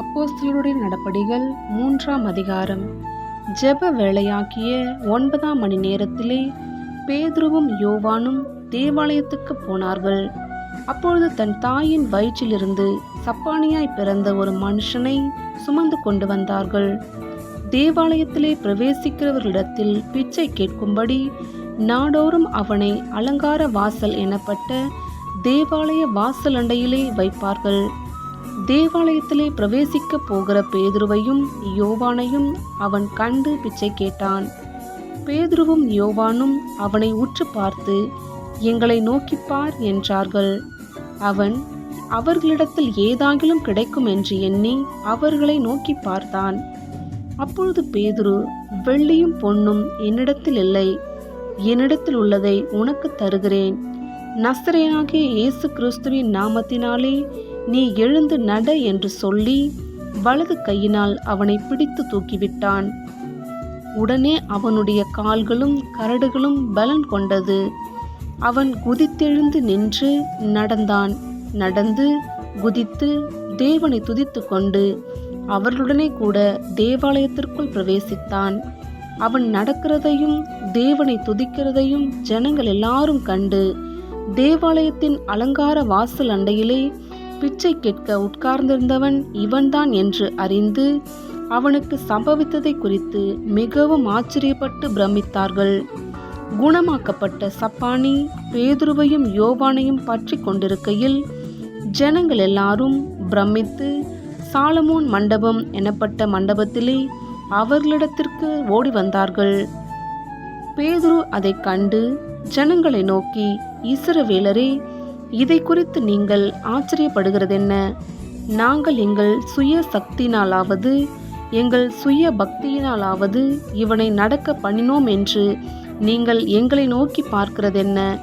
அப்போஸ்தலருடைய நடப்படிகள் மூன்றாம் அதிகாரம். ஜெப வேளையாகிய ஒன்பதாம் மணி நேரத்திலே பேதுருவும் யோவானும் தேவாலயத்துக்கு போனார்கள். அப்பொழுது தன் தாயின் வயிற்றிலிருந்து சப்பானியாய் பிறந்த ஒரு மனுஷனை சுமந்து கொண்டு வந்தார்கள். தேவாலயத்திலே பிரவேசிக்கிறவர்களிடத்தில் பிச்சை கேட்கும்படி நாடோறும் அவனை அலங்கார வாசல் எனப்பட்ட தேவாலய வாசலண்டையிலே வைப்பார்கள். தேவாலயத்திலே பிரவேசிக்க போகிற பேதுருவையும் யோவானையும் அவன் கண்டு பிச்சை கேட்டான். பேதுருவும் யோவானும் அவனை உற்று பார்த்து எங்களை நோக்கிப் பார் என்றார்கள். அவன் அவர்களிடத்தில் ஏதாகிலும் கிடைக்கும் என்று எண்ணி அவர்களை நோக்கி பார்த்தான். அப்பொழுது பேதுரு வெள்ளியும் பொன்னும் என்னிடத்தில் இல்லை. என்னிடத்தில் உள்ளதை உனக்கு தருகிறேன். நசரேனாகிய இயேசு கிறிஸ்துவின் நாமத்தினாலே நீ எழுந்து நட என்று சொல்லி வலது கையினால் அவனை பிடித்து தூக்கிவிட்டான். உடனே அவனுடைய கால்களும் கரடுகளும் பலன் கொண்டது. அவன் குதித்தெழுந்து நின்று நடந்தான். நடந்து குதித்து தேவனை துதித்து கொண்டு அவர்களுடனே கூட தேவாலயத்திற்குள் பிரவேசித்தான். அவன் நடக்கிறதையும் தேவனை துதிக்கிறதையும் ஜனங்கள் எல்லாரும் கண்டு தேவாலயத்தின் அலங்கார வாசல் அண்டையிலே பிச்சை கேட்க உட்கார்ந்திருந்தவன் இவன்தான் என்று அறிந்து அவனுக்கு சம்பவித்ததை குறித்து மிகவும் ஆச்சரியப்பட்டு பிரமித்தார்கள். குணமாக்கப்பட்ட சப்பானி பேதுருவையும் யோவானையும் பற்றி கொண்டிருக்கையில் ஜனங்கள் எல்லாரும் பிரமித்து சாலமோன் மண்டபம் எனப்பட்ட மண்டபத்திலே அவர்களிடத்திற்கு ஓடி வந்தார்கள். பேதுரு அதை கண்டு ஜனங்களை நோக்கி இஸ்ரவேலரே இதை குறித்து நீங்கள் ஆச்சரியப்படுகிறதென்ன? நாங்கள் எங்கள் சுய சக்தியினாலாவது எங்கள் சுய பக்தியினாலாவது இவனை நடக்க பண்ணினோம் என்று நீங்கள் எங்களை நோக்கி பார்க்கிறதென்ன?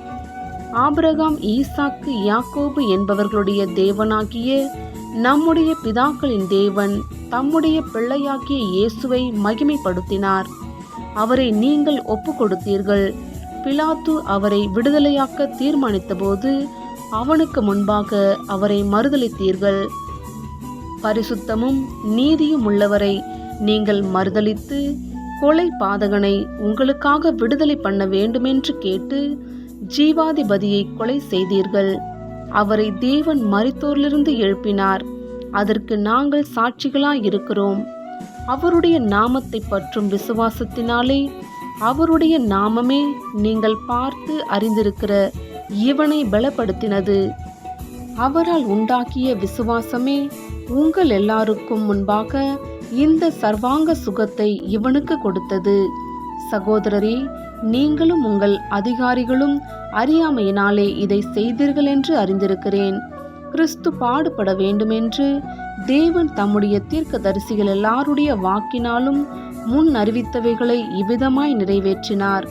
ஆபிரகாம் ஈசாக்கு யாக்கோபு என்பவர்களுடைய தேவனாகிய நம்முடைய பிதாக்களின் தேவன் தம்முடைய பிள்ளையாகிய இயேசுவை மகிமைப்படுத்தினார். அவரை நீங்கள் ஒப்பு கொடுத்தீர்கள் பிலாத்து அவரை விடுதலையாக்க தீர்மானித்தபோது அவனுக்கு முன்பாக அவரை மறுதளித்தீர்கள் பரிசுத்தமும் நீதியும் உள்ளவரை நீங்கள் மறுதலித்து கொலை பாதகனை உங்களுக்காக விடுதலை பண்ண வேண்டுமென்று கேட்டு ஜீவாதிபதியை கொலை செய்தீர்கள். அவரை தேவன் மறித்தோரிலிருந்து எழுப்பினார். அதற்கு நாங்கள் சாட்சிகளாய் இருக்கிறோம் அவருடைய நாமத்தை பற்றும் விசுவாசத்தினாலே அவருடைய நாமமே நீங்கள் பார்த்து அறிந்திருக்கிற இவனை பலப்படுத்தினது. அவரால் உண்டாக்கிய விசுவாசமே உங்கள் எல்லாருக்கும் முன்பாக இந்த சர்வாங்க சுகத்தை இவனுக்கு கொடுத்தது. சகோதரரே நீங்களும் உங்கள் அதிகாரிகளும் அறியாமையினாலே இதை செய்தீர்கள் என்று அறிந்திருக்கிறேன். கிறிஸ்து பாடுபட வேண்டுமென்று தேவன் தம்முடைய தீர்க்க தரிசிகள் எல்லாருடைய வாக்கினாலும் முன் அறிவித்தவைகளை இவ்விதமாய் நிறைவேற்றினார்.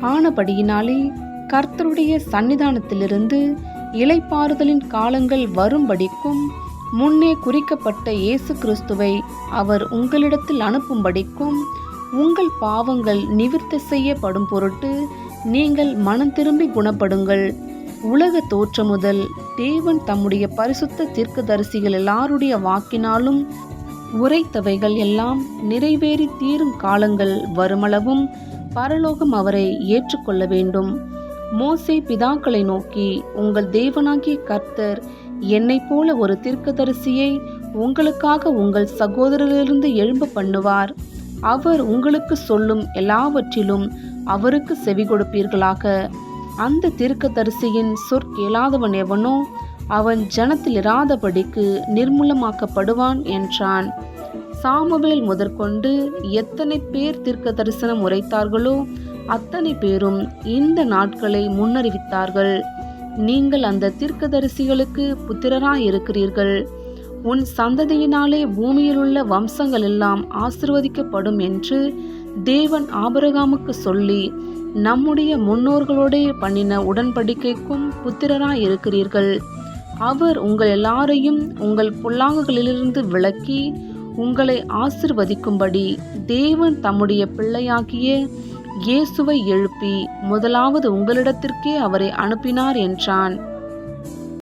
ஆனபடியினாலே கர்த்தருடைய சன்னிதானத்திலிருந்து இலைப்பாறுதலின் காலங்கள் வரும்படிக்கும் முன்னே குறிக்கப்பட்ட இயேசு கிறிஸ்துவை அவர் உங்களிடத்தில் அனுப்பும்படிக்கும் உங்கள் பாவங்கள் நிவிர்த்தி செய்யப்படும் பொருட்டு நீங்கள் மனம் திரும்பி குணப்படுங்கள். உலக தோற்றம் முதல் தேவன் தம்முடைய பரிசுத்த தீர்க்கதரிசிகள் எல்லாருடைய வாக்கினாலும் உரைத்தவைகள் எல்லாம் நிறைவேறி தீரும் காலங்கள் வருமளவும் பரலோகம் அவரை ஏற்றுக்கொள்ள வேண்டும். மோசே பிதாக்களை நோக்கி உங்கள் தேவனாகிய கர்த்தர் என்னைப் போல ஒரு தீர்க்கதரிசியை உங்களுக்காக உங்கள் சகோதரரிலிருந்து எழும்ப பண்ணுவார். அவர் உங்களுக்கு சொல்லும் எல்லாவற்றிலும் அவருக்கு செவி கொடுப்பீர்களாக. அந்த தீர்க்கதரிசியின் சொற்கேளாதவன் எவனோ அவன் ஜனத்தில் இராதபடிக்கு நிர்மூலமாக்கப்படுவான் என்றான். சாமுவேல் முதற்கொண்டு எத்தனை பேர் தீர்க்க தரிசனம் உரைத்தார்களோ அத்தனை பேரும் இந்த நாட்களை முன்னறிவித்தார்கள். நீங்கள் அந்த தீர்க்கதரிசிகளுக்கு புத்திரராய் இருக்கிறீர்கள் உன் சந்ததியினாலே பூமியிலுள்ள வம்சங்கள் எல்லாம் ஆசிர்வதிக்கப்படும் என்று தேவன் ஆபரகாமுக்கு சொல்லி நம்முடைய முன்னோர்களோடே பண்ணின உடன்படிக்கைக்கும் புத்திரராய் இருக்கிறீர்கள் அவர் உங்கள் எல்லாரையும் உங்கள் புல்லாங்குகளிலிருந்து விலக்கி உங்களை ஆசிர்வதிக்கும்படி தேவன் தம்முடைய பிள்ளையாகிய இயேசுவை எழுப்பி முதலாவது உங்களிடத்திற்கே அவரை அனுப்பினார் என்றான்.